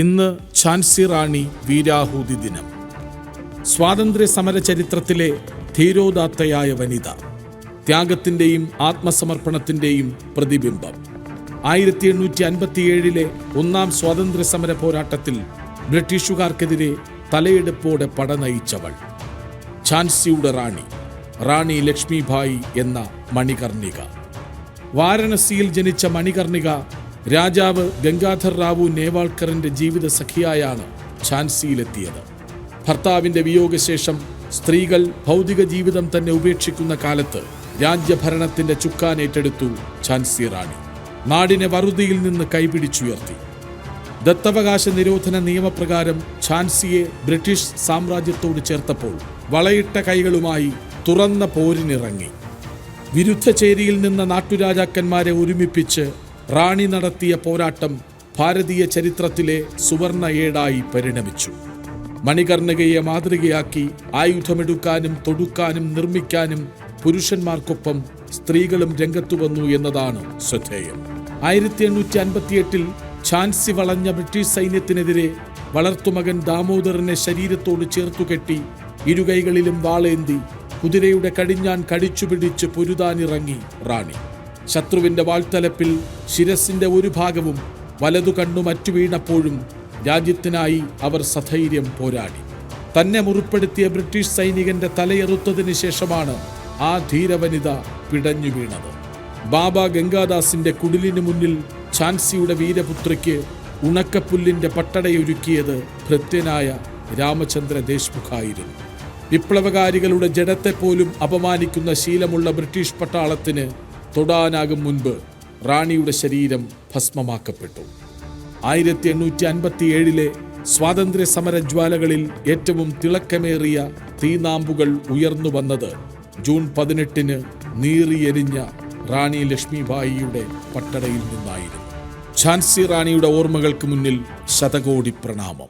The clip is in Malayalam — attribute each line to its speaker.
Speaker 1: ഇന്ന് ഝാൻസി റാണി വീരാഹൂതി ദിനം. സ്വാതന്ത്ര്യ സമര ചരിത്രത്തിലെ ധീരോദാത്തയായ വനിത ത്യാഗത്തിന്റെയും ആത്മസമർപ്പണത്തിന്റെയും പ്രതിബിംബം. ആയിരത്തി എണ്ണൂറ്റി അൻപത്തിയേഴിലെ ഒന്നാം സ്വാതന്ത്ര്യ സമര പോരാട്ടത്തിൽ ബ്രിട്ടീഷുകാർക്കെതിരെ തലയെടുപ്പോടെ പട നയിച്ചവൾ ഝാൻസിയുടെ റാണി റാണി ലക്ഷ്മിഭായി എന്ന മണികർണിക. വാരണസിയിൽ ജനിച്ച മണികർണിക രാജാവ് ഗംഗാധർ റാവു നേവാൾക്കറിന്റെ ജീവിത സഖിയായാണ് ഝാൻസിയിലെത്തിയത്. ഭർത്താവിന്റെ വിയോഗശേഷം സ്ത്രീകൾ ഭൗതിക ജീവിതം തന്നെ ഉപേക്ഷിക്കുന്ന കാലത്ത് രാജ്യഭരണത്തിന്റെ ചുക്കാൻ ഏറ്റെടുത്തു ഝാൻസി റാണി. നാടിനെ വറുതിയിൽ നിന്ന് കൈപിടിച്ചുയർത്തി. ദത്തവകാശ നിരോധന നിയമപ്രകാരം ഝാൻസിയെ ബ്രിട്ടീഷ് സാമ്രാജ്യത്തോട് ചേർത്തപ്പോൾ വളയിട്ട കൈകളുമായി തുറന്ന പോരിനിറങ്ങി. വിരുദ്ധ ചേരിയിൽ നിന്ന നാട്ടുരാജാക്കന്മാരെ ഒരുമിപ്പിച്ച് റാണി നടത്തിയ പോരാട്ടം ഭാരതീയ ചരിത്രത്തിലെ സുവർണ ഏടായി പരിണമിച്ചു. മണികർണികയെ മാതൃകയാക്കി ആയുധമെടുക്കാനും തൊടുക്കാനും നിർമ്മിക്കാനും പുരുഷന്മാർക്കൊപ്പം സ്ത്രീകളും രംഗത്തു വന്നു എന്നതാണ് ശ്രദ്ധേയം. ആയിരത്തി എണ്ണൂറ്റി അൻപത്തിയെട്ടിൽ ഝാൻസി വളഞ്ഞ ബ്രിട്ടീഷ് സൈന്യത്തിനെതിരെ വളർത്തുമകൻ ദാമോദറിനെ ശരീരത്തോട് ചേർത്തുകെട്ടി ഇരുകൈകളിലും വാളേന്തി കുതിരയുടെ കടിഞ്ഞാൻ കടിച്ചുപിടിച്ച് പൊരുതാനിറങ്ങി റാണി. ശത്രുവിന്റെ വാൾത്തലപ്പിൽ ശിരസിന്റെ ഒരു ഭാഗവും വലതു കണ്ണു മറ്റു വീണപ്പോഴും രാജ്യത്തിനായി അവർ സധൈര്യം പോരാടി. തന്നെ മുറിപ്പെടുത്തിയ ബ്രിട്ടീഷ് സൈനികന്റെ തലയെറുത്തതിന് ശേഷമാണ് ആ ധീരവനിത പിടഞ്ഞു വീണത്. ബാബ ഗംഗാദാസിന്റെ കുടിലിനു മുന്നിൽ ഝാൻസിയുടെ വീരപുത്രിക്ക് ഉണക്കപ്പുല്ലിന്റെ പട്ടടയൊരുക്കിയത് ഭൃത്യനായ രാമചന്ദ്ര ദേശ്മുഖായിരുന്നു. വിപ്ലവകാരികളുടെ ജഡത്തെ പോലും അപമാനിക്കുന്ന ശീലമുള്ള ബ്രിട്ടീഷ് പട്ടാളത്തിന് തൊടാനാകും മുൻപ് റാണിയുടെ ശരീരം ഭസ്മമാക്കപ്പെട്ടു. ആയിരത്തി എണ്ണൂറ്റി അൻപത്തി ഏഴിലെ സ്വാതന്ത്ര്യ സമരജ്വാലകളിൽ ഏറ്റവും തിളക്കമേറിയ തീനാമ്പുകൾ ഉയർന്നു വന്നത് ജൂൺ പതിനെട്ടിന് നീറിയെരിഞ്ഞ റാണി ലക്ഷ്മിബായിയുടെ പട്ടടയിൽ നിന്നായിരുന്നു. ഝാൻസി റാണിയുടെ ഓർമ്മകൾക്ക് മുന്നിൽ ശതകോടി പ്രണാമം.